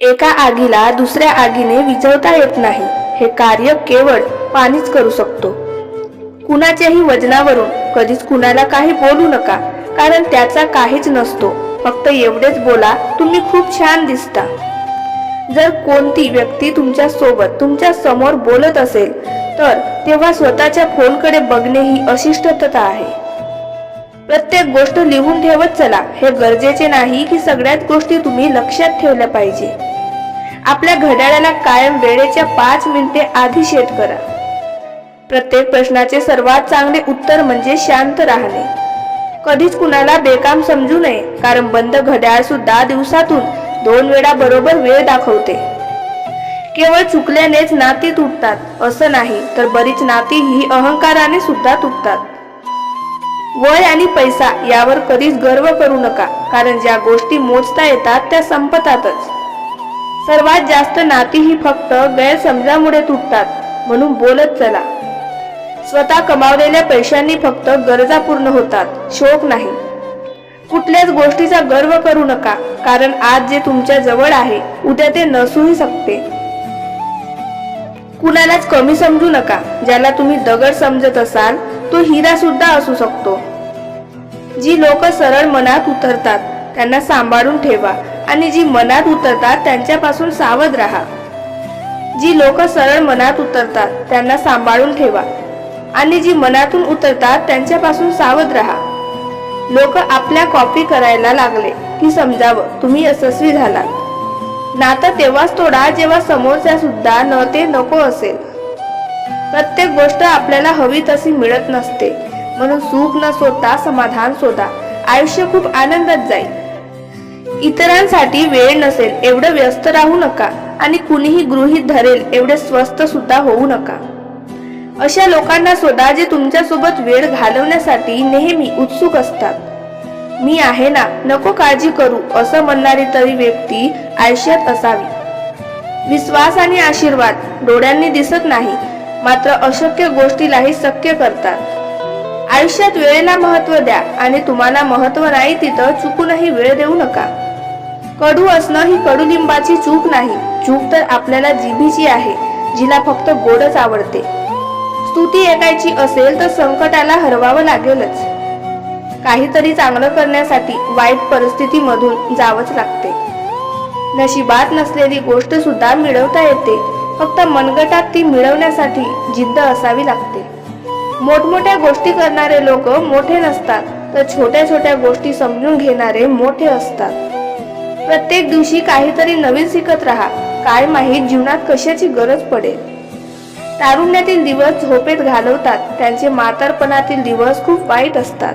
एका आगीला दुसऱ्या आगीने विझवता येत नाही. हे कार्य केवळ पाणीच करू शकतो. कुणाच्याही वजनावरून कधीच कुणाला काही बोलू नका कारण त्याचा काहीच नसतो. फक्त एवढेच बोला तुम्ही खूप छान दिसता. जर कोणती व्यक्ती तुमच्यासोबत तुमच्यासमोर बोलत असेल तर तेव्हा स्वतःच्या फोनकडे बघणे ही अशिष्टता आहे. प्रत्येक गोष्ट लिहून ठेवत चला. हे गरजेचे नाही की सगळ्याच गोष्टी तुम्ही लक्षात ठेवल्या पाहिजे. आपल्या घड्याळाला कायम वेळेच्या पाच मिनिटे आधी सेट करा. प्रत्येक प्रश्नाचे सर्वात चांगले उत्तर म्हणजे शांत राहणे. कधीच कुणाला बेकाम समजू नये कारण बंद घड्याळ सुद्धा दिवसातून दोन वेळा बरोबर वेळ दाखवते. केवळ चुकल्यानेच नाती तुटतात असं नाही तर बरीच नाती ही अहंकाराने सुद्धा तुटतात. वय आणि पैसा यावर कधीच गर्व करू नका कारण ज्या गोष्टी मोजता येतात त्या संपतातच. सर्वात जास्त नाती ही फक्त गैरसमजामुळे तुटतात. म्हणून बोलत चला. स्वतः कमावलेल्या पैशांनी फक्त गरजा पूर्ण होतात. शोक नाही. कुठल्याच गोष्टीचा गर्व करू नका. कारण आज जे तुमच्या जवळ आहे उद्या ते नसूही शकते. कुणालाच कमी समजू नका. ज्याला तुम्ही दगड समजत असाल तो हिरा सुद्धा असू शकतो. जी लोक सरळ मनात उतरतात त्यांना सांभाळून ठेवा. आणि जी मनात उतरतात त्यांच्यापासून सावध राहा. जी लोक सरळ मनात उतरतात त्यांना सांभाळून ठेवा. आणि जी मनातून उतरतात त्यांच्यापासून सावध राहा. लोक आपल्या कॉपी करायला लागले की समजावं तुम्ही यशस्वी झालात. नातं तेव्हाच तोडा जेव्हा समोरच्या सुद्धा न ते नको असेल. प्रत्येक गोष्ट आपल्याला हवी तशी मिळत नसते. म्हणून सुख न शोधता समाधान शोधा. आयुष्य खूप आनंदात जाईल. इतरांसाठी वेळ नसेल एवढं व्यस्त राहू नका आणि कुणीही गृहीत धरेल एवढे स्वस्त सुद्धा होऊ नका. अशा लोकांना शोधा जे तुमच्यासोबत वेळ घालवण्यासाठी नेहमी उत्सुक असतात. मी आहे ना नको काळजी करू असं म्हणणारी तरी व्यक्ती आयुष्यात असावी. विश्वास आणि आशीर्वाद डोळ्यांनी दिसत नाही मात्र अशक्य गोष्टीलाही शक्य करतात. आयुष्यात वेळेला महत्त्व द्या आणि तुम्हाला महत्त्व नाही तिथं चुकूनही वेळ देऊ नका. कडू असणं ही कडुलिंबाची चूक नाही. चूक तर आपल्याला जिभीची आहे जिला फक्त गोडच आवडते. स्तुती ऐकायची असेल तर संकटाला हरवावं लागेलच. काहीतरी चांगलं करण्यासाठी वाईट परिस्थितीमधून जावंच लागते. नशिबात नसलेली गोष्ट सुद्धा मिळवता येते. फक्त मनगटात ती मिळवण्यासाठी जिद्द असावी लागते. मोठमोठ्या गोष्टी करणारे लोक मोठे नसतात तर छोट्या छोट्या गोष्टी समजून घेणारे मोठे असतात. प्रत्येक दिवशी काहीतरी नवीन शिकत राहा. काय माहीत जीवनात कशाची गरज पडेल. तारुण्यातील दिवस झोपेत घालवतात. त्यांचे म्हातारपणातील दिवस खूप वाईट असतात.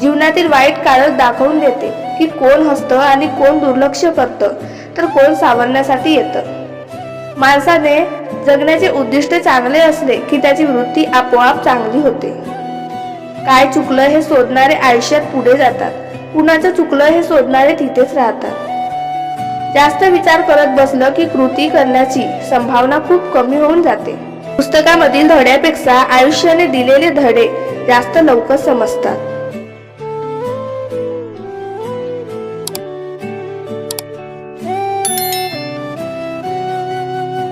जीवनातील वाईट काळच दाखवून देते की कोण हसतं आणि कोण दुर्लक्ष करतं तर कोण सावरण्यासाठी येतं. माणसाने जगण्याचे उद्दिष्ट चांगले असले की त्याची वृत्ती आपोआप चांगली होते. काय चुकलं हे शोधणारे आयुष्यात पुढे जातात. कुणाचं चुकलं हे शोधणारे तिथेच राहतात. जास्त विचार करत बसलं की कृती करण्याची संभावना खूप कमी होऊन जाते. पुस्तकामधील धड्यापेक्षा आयुष्याने दिलेले धडे जास्त लवकर समजतात.